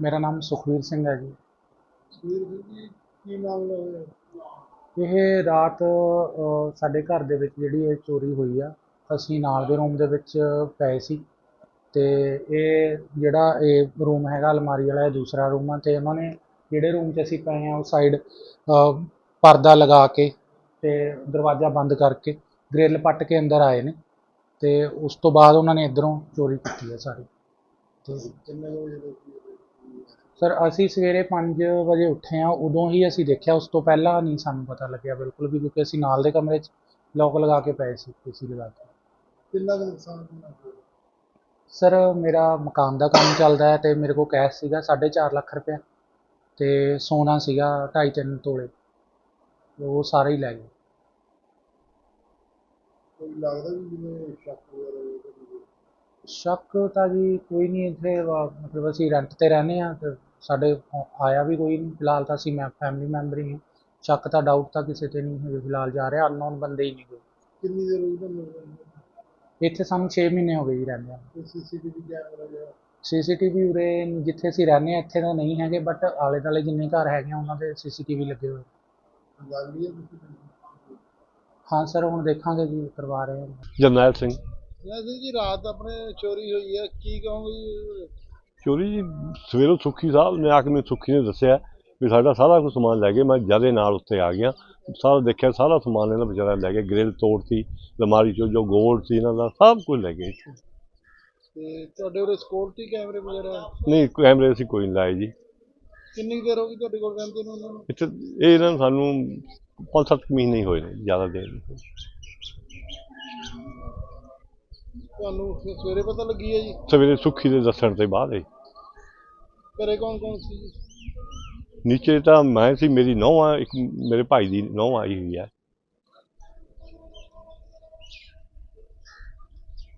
ਮੇਰਾ ਨਾਮ ਸੁਖਵੀਰ ਸਿੰਘ ਹੈ ਜੀ। ਸੁਖਵੀਰ ਜੀ ਕੀ ਮਾਮਲਾ ਹੋਇਆ ਇਹ ਰਾਤ ਅ, ਸਾਡੇ ਘਰ ਦੇ ਵਿੱਚ ਜਿਹੜੀ ਇਹ ਚੋਰੀ ਹੋਈ ਆ ਅਸੀਂ ਨਾਲ ਦੇ ਰੂਮ ਦੇ ਵਿੱਚ ਪਏ ਸੀ ਤੇ ਇਹ ਜਿਹੜਾ ਇਹ ਰੂਮ ਹੈਗਾ ਅਲਮਾਰੀ ਵਾਲਾ ਇਹ ਦੂਸਰਾ ਰੂਮ ਆ ਤੇ ਉਹਨਾਂ ਨੇ ਜਿਹੜੇ ਰੂਮ 'ਚ ਅਸੀਂ ਪਏ ਆ ਉਸ ਸਾਈਡ ਪਰਦਾ ਲਗਾ ਕੇ ਤੇ ਦਰਵਾਜ਼ਾ ਬੰਦ ਕਰਕੇ ਗ੍ਰਿਲ ਪੱਟ ਕੇ ਅੰਦਰ ਆਏ ਨੇ ਤੇ ਉਸ ਤੋਂ ਬਾਅਦ ਉਹਨਾਂ ਨੇ ਇਧਰੋਂ ਚੋਰੀ ਕੀਤੀ ਹੈ ਸਾਰੀ। ਤੇ ਕਿੰਨੇ ਕੁ ਵਜੇ ਦਾ? ਸਰ ਅਸੀਂ ਸਵੇਰੇ 5 ਵਜੇ ਉੱਠੇ ਆ ਉਦੋਂ ਹੀ ਅਸੀਂ ਦੇਖਿਆ ਉਸ ਤੋਂ ਪਹਿਲਾਂ ਨਹੀਂ ਸਾਨੂੰ ਪਤਾ ਲੱਗਿਆ ਬਿਲਕੁਲ ਵੀ ਕਿਉਂਕਿ ਅਸੀਂ ਨਾਲ ਦੇ ਕਮਰੇ 'ਚ ਲੋਕ ਲਗਾ ਕੇ ਪਏ ਸੀ ਏਸੀ ਲਗਾ ਕੇ। ਕਿੰਨਾ ਕੁ ਨੁਕਸਾਨ ਹੋਇਆ? ਸਰ ਮੇਰਾ ਮਕਾਨ ਦਾ ਕੰਮ ਚੱਲਦਾ ਹੈ ਤੇ ਮੇਰੇ ਕੋਲ ਕੈਸ਼ ਸੀਗਾ 4.5 ਲੱਖ ਰੁਪਇਆ ਤੇ ਸੋਨਾ ਸੀਗਾ 2.5-3 ਤੋਲੇ। ਉਹ ਸਾਰੇ ਹੀ ਲੈ ਗਏ। ਕੋਈ ਲੱਗਦਾ ਵੀ ਜਿਵੇਂ ਸ਼ੱਕ ਵਗੈਰਾ ਹੋਇਆ ਕਦੇ ਵੀ? ਸ਼ੱਕ ਤਾਂ ਜੀ ਕੋਈ ਨਹੀਂ ਇੱਥੇ ਵਾ- ਮਤਲਬ ਅਸੀਂ ਰੈਂਟ ਤੇ ਰਹਿੰਦੇ ਆ ਤੇ ਸਾਡੇ ਆਇਆ ਵੀ ਕੋਈ ਨਹੀਂ। ਫਿਲਹਾਲ ਤਾਂ ਅਸੀਂ ਮੈਂ ਫੈਮਿਲੀ ਮੈਂਬਰ ਹੀ ਹਾਂ। ਸ਼ੱਕ ਤਾਂ ਡਾਊਟ ਤਾਂ ਕਿਸੇ ਤੇ ਨਹੀਂ ਹੈ ਫਿਲਹਾਲ ਜਾ ਰਿਹਾ ਅਨਨੋਨ ਬੰਦੇ ਹੀ ਨਹੀਂ ਕੋਈ। ਕਿੰਨੀ ਦੇਰ ਹੋਈ ਤੁਹਾਨੂੰ ਇੱਥੇ ਸਾਨੂੰ 6 ਮਹੀਨੇ ਹੋ ਗਏ ਜੀ ਰਹਿੰਦੇ ਆ ਕੋਈ ਸੀਸੀਟੀਵੀ ਕੈਮਰਾ ਜਾਂ? ਸੀਸੀਟੀਵੀ ਉਰੇ ਜਿੱਥੇ ਅਸੀਂ ਰਹਿੰਦੇ ਆ ਇੱਥੇ ਤਾਂ ਨਹੀਂ ਹੈਗੇ ਬਟ ਆਲੇ ਦੁਆਲੇ ਜਿੰਨੇ ਘਰ ਹੈਗੇ ਆ ਉਹਨਾਂ ਦੇ ਸੀਸੀਟੀਵੀ ਲੱਗੇ ਹੋਏ। ਲੱਗ ਰਹੀ ਹੈ ਤੁਸੀਂ ਹਾਂ ਸਰ ਹੁਣ ਦੇਖਾਂਗੇ ਜੀ ਕਰਵਾ ਰਹੇ ਹਾਂ। ਜਰਨੈਲ ਸਿੰਘ। ਜੀ ਜੀ ਰਾਤ ਆਪਣੇ ਚੋਰੀ ਹੋਈ ਹੈ ਕੀ ਕਹੋਗੇ ਜੀ? ਚੋਰੀ ਜੀ ਸਵੇਰੋਂ ਸੁੱਖੀ ਸਾਹਿਬ ਨੇ ਆ ਕੇ ਮੈਨੂੰ ਸੁੱਖੀ ਨੇ ਦੱਸਿਆ ਵੀ ਸਾਡਾ ਸਾਰਾ ਕੁਝ ਸਮਾਨ ਲੈ ਗਏ। ਮੈਂ ਜਦੇ ਨਾਲ ਉੱਤੇ ਆ ਗਿਆ ਸਾਰਾ ਦੇਖਿਆ ਸਾਰਾ ਸਮਾਨ ਇਹਨਾਂ ਵਿਚਾਰਾ ਲੈ ਗਏ। ਗ੍ਰਿਲ ਤੋੜਤੀ ਅਲਮਾਰੀ ਚੋਂ ਜੋ ਗੋਲਡ ਸੀ ਇਹਨਾਂ ਦਾ ਸਭ ਕੁਝ ਲੈ ਗਏ। ਤੇ ਤੁਹਾਡੇ ਉਰੇ ਸਿਕਿਉਰਿਟੀ ਕੈਮਰੇ ਵਗੈਰਾ? ਨਹੀਂ ਕੈਮਰੇ ਅਸੀਂ ਕੋਈ ਨਹੀਂ ਲਾਏ ਜੀ। ਕਿੰਨੀ ਦੇਰ ਹੋ ਗਈ ਤੁਹਾਡੇ ਕੋਲ ਰਹਿੰਦੇ ਨੂੰ ਉਹਨਾਂ ਨੂੰ? ਇੱਥੇ ਇਹ ਇਹਨਾਂ ਨੂੰ ਸਾਨੂੰ ਪੰਜ ਸੱਤ ਕੁ ਮਹੀਨੇ ਹੀ ਹੋਏ ਨੇ ਜ਼ਿਆਦਾ ਦੇਰ ਨਹੀਂ ਹੋਈ। ਤੁਹਾਨੂੰ ਸਵੇਰੇ ਪਤਾ ਲੱਗੀ ਹੈ ਜੀ? ਸਵੇਰੇ ਸੁੱਖੀ ਦੇ ਦੱਸਣ ਤੋਂ ਬਾਅਦ ਹੀ। ਘਰੇ ਕੌਣ ਕੌਣ ਸੀ ਜੀ? ਨੀਚੇ ਤਾਂ ਮੈਂ ਸੀ ਮੇਰੀ ਨੌਂ ਆ ਇੱਕ ਮੇਰੇ ਭਾਈ ਦੀ ਨੌਂ ਆਈ ਹੋਈ ਹੈ